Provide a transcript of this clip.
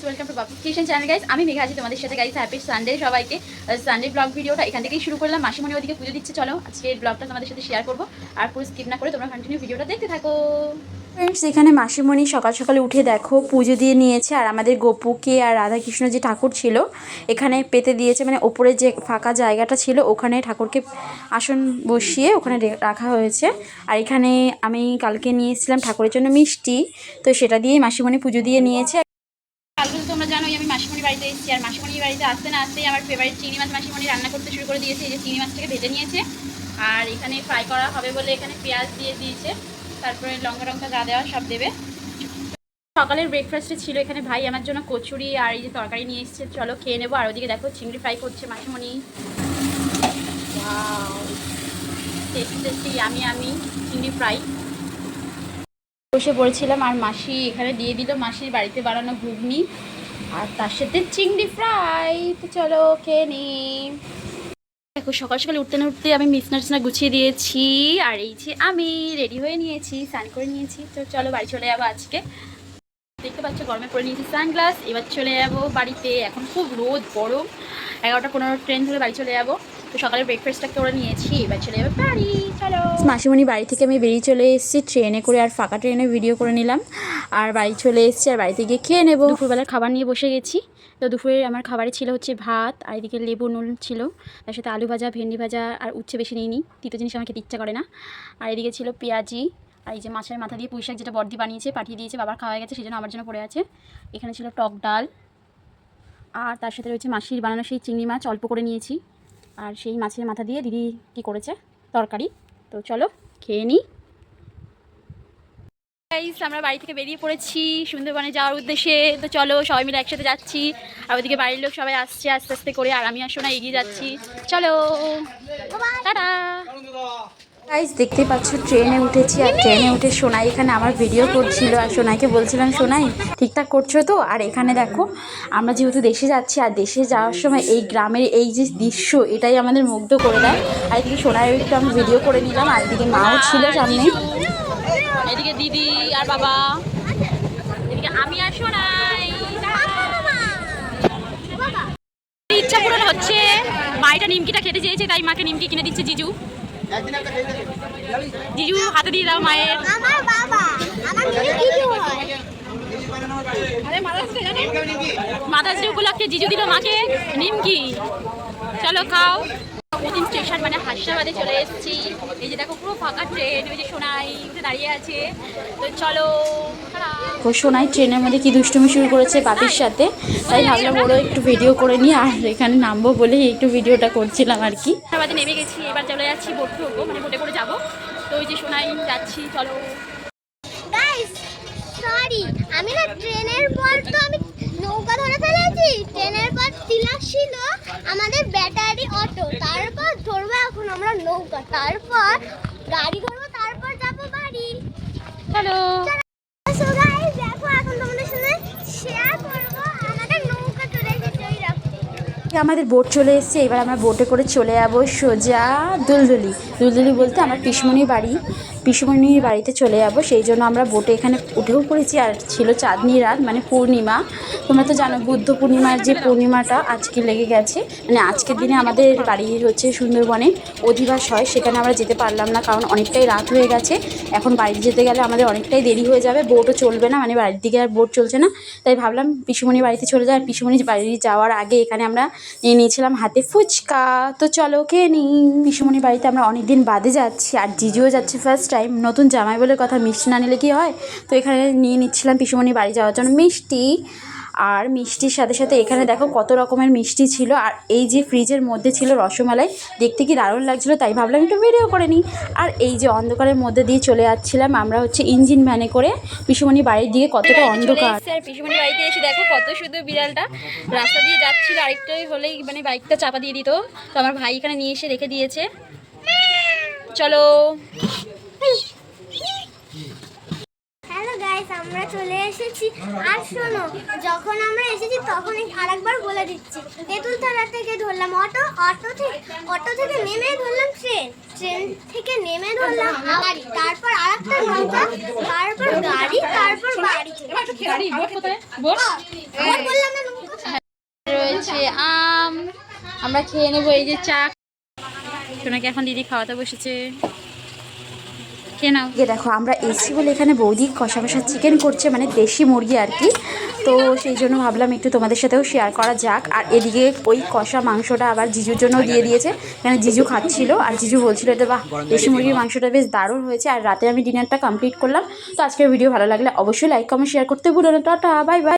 Guys welcome to Bapu kitchen channel guys আমি মেঘা আছি তোমাদের সাথে গাইস হ্যাপি সানডে সবাইকে। সানডে ব্লগ ভিডিওটা এখান থেকেই শুরু করলাম। মাসিমণি ওদিকে পুজো দিচ্ছে, চলো আজকে ব্লগটা তোমাদের সাথে শেয়ার করব। আর পুরো স্কিপ না করে তোমরা কন্টিনিউ ভিডিওটা দেখতে থাকো। ফ্রেন্ডস এখানে মাসিমণি সকাল সকালে উঠে দেখো, পুজো দিয়ে নিয়েছে, আর আমাদের গোপুকে আর রাধাকৃষ্ণ যে ঠাকুর ছিল, এখানে পেতে দিয়েছে মানে ওপরে যে ফাঁকা জায়গাটা ছিল, ওখানে ঠাকুরকে আসন বসিয়ে ওখানে রাখা হয়েছে। আর এখানে আমি কালকে নিয়ে এসেছিলাম ঠাকুরের জন্য মিষ্টি, তো সেটা দিয়েই মাসিমণি পুজো দিয়ে নিয়েছে। জানোই আমি মাসিমণির বাড়িতে এসেছি। আর মাসিমণির বাড়িতে আসতে না আসতেই আমার ফেভারিট চিংড়ি মাছ মাসিমণি রান্না করতে শুরু করে দিয়েছে। এই যে চিংড়ি মাছটাকে ভেজে নিয়েছে। আর এখানে ফ্রাই করা হবে বলে এখানে পেঁয়াজ দিয়ে দিয়েছে। তারপরে লঙ্কা টঙ্কা যা দেওয়া সব দেবে। সকালের ব্রেকফাস্টে ছিল এখানে ভাই আমার জন্য কচুরি আর এই যে তরকারি নিয়ে এসেছে। চলো খেয়ে নেব। আর ওদিকে দেখো চিংড়ি ফ্রাই করছে মাসিমণি। আমি আমি চিংড়ি ফ্রাই বসে পড়েছিলাম। আর মাসি এখানে দিয়ে দিল মাসির বাড়িতে বানানো ঘুগনি। আর তার সাথে চিংড়ি ফ্রাই। তো চলো, খেয়ে নি। দেখো, সকাল সকাল উঠতে না উঠতে আমি মিসনা টিসনা গুছিয়ে দিয়েছি। আর এই যে আমি রেডি হয়ে নিয়েছি, স্নান করে নিয়েছি। তো চলো, বাড়ি চলে যাব আজকে। দেখতে পাচ্ছ, গরমে পরে নিয়েছি সানগ্লাস। এবার চলে যাব বাড়িতে। এখন খুব রোদ, গরম। এগারোটা পনেরো, ট্রেন ধরে বাড়ি চলে যাব। তো সকালের ব্রেকফাস্টটা করে নিয়েছি এবার চলে যাব বাড়ি চলো। মাসিমণি বাড়ি থেকে আমি বেরিয়ে চলে এসেছি ট্রেনে করে আর ফাঁকা ট্রেনে ভিডিও করে নিলাম। আর বাড়ি চলে এসেছি আর বাড়িতে গিয়ে খেয়ে নেব। দুপুরবেলার খাবার নিয়ে বসে গেছি। তো দুপুরে আমার খাবারে ছিল হচ্ছে ভাত আর এদিকে লেবু নুন ছিল। তার সাথে আলু ভাজা ভেন্ডি ভাজা আর উচ্ছে বেশি নিইনি। তিতো জিনিস আমার খেতে ইচ্ছা করে না। আর এদিকে ছিল পেঁয়াজি আর এই যে মাছের মাথা দিয়ে পুঁই শাক যেটা বর্দি বানিয়েছে পাঠিয়ে দিয়েছে বাবার খাওয়া হয়ে গেছে সেই জন্য আমার জন্য পড়ে আছে। এখানে ছিল টক ডাল। আর তার সাথে রয়েছে মাসির বানানো সেই চিংড়ি মাছ অল্প করে নিয়েছি। আর সেই মাছের মাথা দিয়ে দিদি কি করেছে? তরকারি। তো চলো, খেয়ে নিই। আমরা বাড়ি থেকে বেরিয়ে পড়েছি সুন্দরবনে যাওয়ার উদ্দেশ্যে। তো চলো, সবাই মিলে একসাথে যাচ্ছি। আর ওদিকে বাড়ির লোক সবাই আসছে আস্তে আস্তে করে, আর আমি আর এগিয়ে যাচ্ছি। চলো। টাটা। গাইজ দেখতে পাচ্ছ, ট্রেনে উঠেছি আর ট্রেনে উঠে সোনাই এখানে আমার ভিডিও করছিল আর সোনাইকে বলছিলাম, সোনাই, ঠিকঠাক করছ তো? আর এখানে দেখো, আমরা যেহেতু দেশে যাচ্ছি আর দেশে যাওয়ার সময় এই গ্রামের এই যে দৃশ্য, এটাই আমাদের মুগ্ধ করে দেয়। আর এদিকে সোনাইও একটু আমি ভিডিও করে নিলাম, আর এদিকে মাও ছিল সামনে। এদিকে দিদি আর বাবা। আমি আর সোনাই। ইচ্ছা পূরণ হচ্ছে। মাইটা নিমকিটা খেতে চেয়েছে, তাই মাকে নিমকি কিনে দিচ্ছে জিজু। জিজু হাতে দিয়ে দাও মায়ের। আমার বাবা আমার নিজে হয় মাদার্স ডে উপলক্ষে জিজু দিল মাকে নিমকি। চলো খাও। প্রতিদিন স্টেশন মানে হাসনাবাদে চলে এসেছি। এই যে দেখো পুরো ফাঁকা ট্রেন ওই যে সোনাই উঠে দাঁড়িয়ে আছে। তো চলো। ও সোনাই ট্রেনের মধ্যে কি দুষ্টুমি শুরু করেছে বাপির সাথে? তাই ভাবলাম ওরও একটু ভিডিও করে নিই আর এখানে নামবো বলে একটু ভিডিওটা করছিলাম আর কি। হাসনাবাদে নেমে গেছি এবার চলে যাচ্ছি বোট ধরবো মানে বোটে করে যাব। তো ওই যে সোনাই যাচ্ছি চলো। গাইস সরি আমি না ট্রেনের পর তো আমি নৌকা ধরে ফেলেছি ট্রেনের পর তিলাক ছিল আমাদের ব্যাটারি অটো তারপর ধরবো এখন আমরা নৌকা। তারপর গাড়ি ধরবো তারপর যাব বাড়ি। চলো সো গাইস দেখো এখন তোমাদের সাথে শেয়ার করব আমাদের নৌকা চলে এসেছে ওই রাস্তায় আমাদের বোট চলে এসেছে, এবার আমরা বোটে করে চলে যাব সোজা দুলদুলি। দুলদুলি বলতে আমার পিসমণির বাড়ি। পিসমণির বাড়িতে চলে যাব, সেই জন্য আমরা বোটে এখানে উঠেও পড়েছি, আর ছিল চাঁদনি রাত মানে পূর্ণিমা। তোমরা তো জানো, বুদ্ধ পূর্ণিমার যে পূর্ণিমাটা আজকে লেগে গেছে মানে আজকের দিনে আমাদের বাড়ির হচ্ছে সুন্দরবনে অধিবাস হয়, সেখানে আমরা যেতে পারলাম না, কারণ অনেকটাই রাত হয়ে গেছে। এখন বাড়িতে যেতে গেলে আমাদের অনেকটাই দেরি হয়ে যাবে বোটও চলবে না মানে বাড়ির দিকে আর বোট চলছে না। তাই ভাবলাম পিসুমণির বাড়িতে চলে যাই, আর পিসুমণির বাড়ি যাওয়ার আগে এখানে আমরা নিয়ে নিয়েছিলাম হাতে ফুচকা। তো চলো খেয়ে নিই পিসুমণির বাড়িতে আমরা অনেক দিন বাদে যাচ্ছি আর জিজুও যাচ্ছে ফার্স্ট টাইম নতুন জামাই বলে কথা মিষ্টি না নিলে কি হয়? তো এখানে নিয়ে নিচ্ছিলাম পিসুমণির বাড়ি যাওয়ার জন্য মিষ্টি। আর মিষ্টির সাথে সাথে এখানে দেখো কত রকমের মিষ্টি ছিল। আর এই যে ফ্রিজের মধ্যে ছিল রসমালাই দেখতে কি দারুণ লাগছিল তাই ভাবলাম একটু ভিডিও করে নিই। আর এই যে অন্ধকারের মধ্যে দিয়ে চলে যাচ্ছিলাম আমরা হচ্ছে ইঞ্জিন ভ্যানে করে পিসুমণি বাড়ির দিকে কতটা অন্ধকার। পিসুমনি বাড়িতে এসে দেখো কত সুন্দর বিড়ালটা রাস্তা দিয়ে যাচ্ছিল। আরেকটাই হলেই মানে বাইকটা চাপা দিয়ে দিত। তো আমার ভাই এখানে নিয়ে এসে রেখে দিয়েছে। চলো হ্যালো গাইস আমরা চলে এসেছি। আর শোনো, যখন আমরা এসেছি তখন আরেকবার বলে দিচ্ছি। তেঁতুলতলা থেকে ধরলাম অটো অটো থেকে অটো থেকে নেমে ধরলাম ট্রেন। ট্রেন থেকে নেমে ধরলাম গাড়ি। তারপর আরেকটা নৌকা, তারপর গাড়ি, তারপর বাড়ি। রয়েছে আম। আমরা খেয়ে নেব এই যে চা। সোনাকে এখন দিদি খাওয়াতে বসেছে। খেয়ে নাও। এ দেখো, আমরা এসছি বলে এখানে বৌদি কষা কষা চিকেন করছে মানে দেশি মুরগি আর কি। তো সেই জন্য ভাবলাম একটু তোমাদের সাথেও শেয়ার করা যাক। আর এদিকে ওই কষা মাংসটা আবার জিজুর জন্য দিয়ে দিয়েছে। এখানে জিজু খাচ্ছিল, আর জিজু বলছিল, এটা বাহ, দেশি মুরগির মাংসটা বেশ দারুণ হয়েছে। আর রাতে আমি ডিনারটা কমপ্লিট করলাম। তো আজকের ভিডিও ভালো লাগলে অবশ্যই লাইক কমেন্ট শেয়ার করতে ভুলো না। Tata bye bye